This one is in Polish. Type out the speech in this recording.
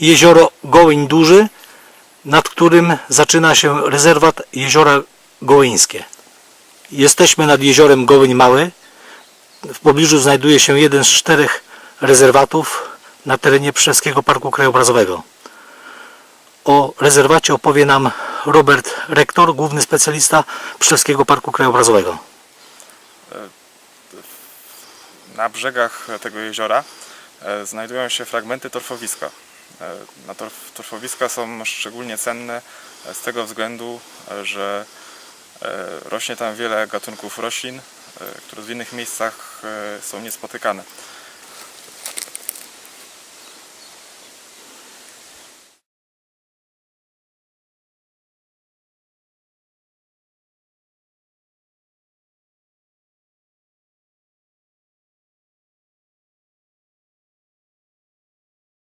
jezioro Gołyń Duży, nad którym zaczyna się rezerwat Jeziora Gołyńskie. Jesteśmy nad jeziorem Gołyń Mały. W pobliżu znajduje się jeden z czterech rezerwatów na terenie Przyszewskiego Parku Krajobrazowego. O rezerwacie opowie nam Robert Rektor, główny specjalista Przyszewskiego Parku Krajobrazowego. Na brzegach tego jeziora e, znajdują się fragmenty torfowiska. E, Na torf, torfowiska są szczególnie cenne e, z tego względu, e, że rośnie tam wiele gatunków roślin, które w innych miejscach są niespotykane.